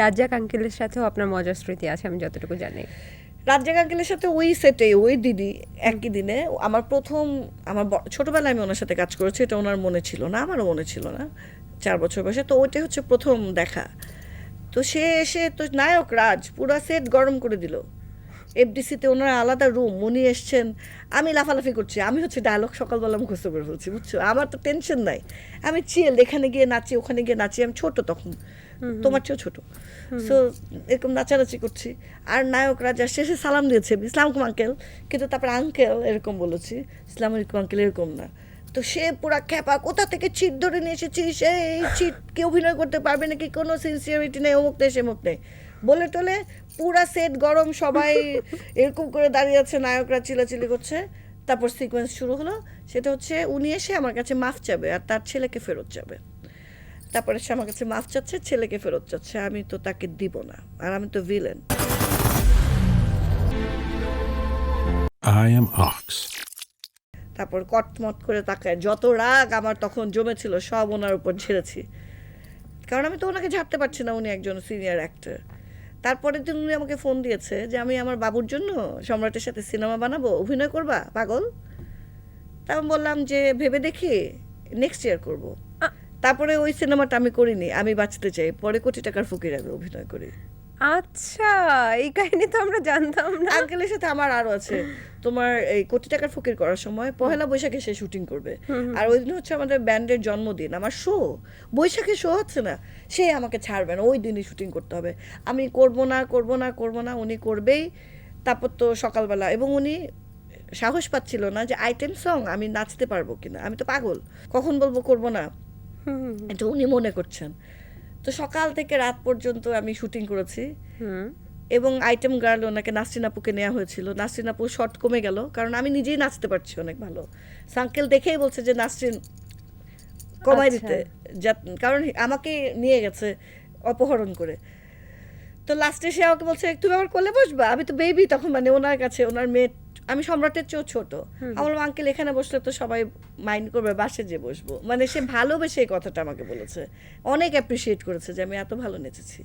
রাজ্জাক আঙ্কেলের সাথেও আপনার মজার স্মৃতি আছে, আমি যতটুকু জানি। রাজ্জাক আঙ্কেলের সাথে ওই সেটে ওই দিদি, একই দিনে, আমার প্রথম, আমার ছোটবেলায় আমি ওনার সাথে কাজ করেছি, এটা ওনার মনে ছিল না, আমারও মনে ছিল না, চার বছর বয়সে, তো ওইটাই হচ্ছে প্রথম দেখা। তো সে এসে, তো নায়ক রাজ, পুরা সেট গরম করে দিল। এফডিসিতে ওনার আলাদা রুম উনি এসছেন, আমি লাফালাফি করছি, আমি হচ্ছে ডায়লগ সকালবেলা মুখস্থ করে ফেলছি, বুঝছ? আমার তো টেনশন নাই। আমি চিল এখানে গিয়ে নাচি, ওখানে গিয়ে নাচি, আমি ছোট তখন। তোমার চেয়েও ছোট। সো এরকম নাচানাচি করছি। আর নায়ক রাজা শেষে সালাম দিয়েছে ইসলাম আঙ্কেল কিন্তু তারপর আঙ্কেল এরকম বলেছি ইসলাম আলাইকুম আঙ্কেল এরকম না। তো সে পুরা খ্যাপা কোথা থেকে চিট ধরে নিয়ে এসেছিস? এই চিট কে অভিনয় করতে পারবে নাকি? কোনো সিনসিয়ারিটি নেই অমুক নেই সেমুক নেই। বলে টলে পুরা সেট গরম সবাই এরকম করে দাঁড়িয়ে আছে নায়করা চিলাচিলি করছে। তারপর সিকোয়েন্স শুরু হলো। সেটা হচ্ছে উনি এসে আমার কাছে মাফ চাবে আর তার ছেলেকে ফেরত যাবে তারপরে সে আমার কাছে মাফ চাচ্ছে ছেলেকে ফেরত চাচ্ছে আমি তো তাকে দিব না আর আমি তো ভিলেন I am Ox. তারপর কটমট করে তাকায় যত রাগ আমার তখন জমেছিল সব ওনার উপর ঝেড়েছি। কারণ আমি তো ওনাকে ঝাড়তে পারছি না উনি একজন সিনিয়র অ্যাক্টর তারপরের দিন উনি আমাকে ফোন দিয়েছে যে আমি আমার বাবুর জন্য সম্রাটের সাথে সিনেমা বানাবো অভিনয় করবা পাগল? তা আমি বললাম যে ভেবে দেখি নেক্সট ইয়ার করব। তারপরে ওই সিনেমাটা আমি করিনি আমি বাঁচতে চাই। পরে কোটি টাকার ফকির আমি অভিনয় করি। আচ্ছা এই কাহিনী তো আমরা জানতাম না। আঙ্কেলের সাথে আমার আরও আছে। তোমার এই কোটি টাকার ফকির করার সময় পহেলা বৈশাখে সে শুটিং করবে। আর ওই দিন হচ্ছে আমাদের ব্যান্ডের জন্মদিন। আমার শো বৈশাখে শো হচ্ছে না। সে আমাকে ছাড়বে না ওই দিনই শুটিং করতে হবে। আমি করব না করব না করব না উনি করবেই। তারপর তো সকালবেলা এবং উনি সাহস পাচ্ছিল না যে আইটেম সং আমি নাচতে পারব কিনা। আমি তো পাগল কখন বলব করব না? এটা উনি মনে করছেন। তো সকাল থেকে রাত পর্যন্ত আমি শুটিং করেছি। এবং আইটেম গার্ল ওনাকে নাসরিন আপুকে নেওয়া হয়েছিল। নাসরিন আপু শর্ট কমে গেল। কারণ আমি নিজেই নাচতে পারছি অনেক ভালো। সাঙ্কেল দেখেই বলছে যে নাসরিন কমাই আচ্ছা। দিতে। কারণ আমাকে নিয়ে গেছে অপহরণ করে। তো লাস্টে সে আমাকে বলছে তুমি আমার কোলে বসবা? আমি তো বেবি তখন মানে ওনার কাছে ওনার মেয়ে আমি সম্রাটের চেয়েও ছোট। আমার আঙ্কেল এখানে বসলে তো সবাই মাইন্ড করবে বাসে যে বসবো। মানে সে ভালোবেসে এই কথাটা আমাকে বলেছে। অনেক অ্যাপ্রিসিয়েট করেছে যে আমি এত ভালো নেচেছি।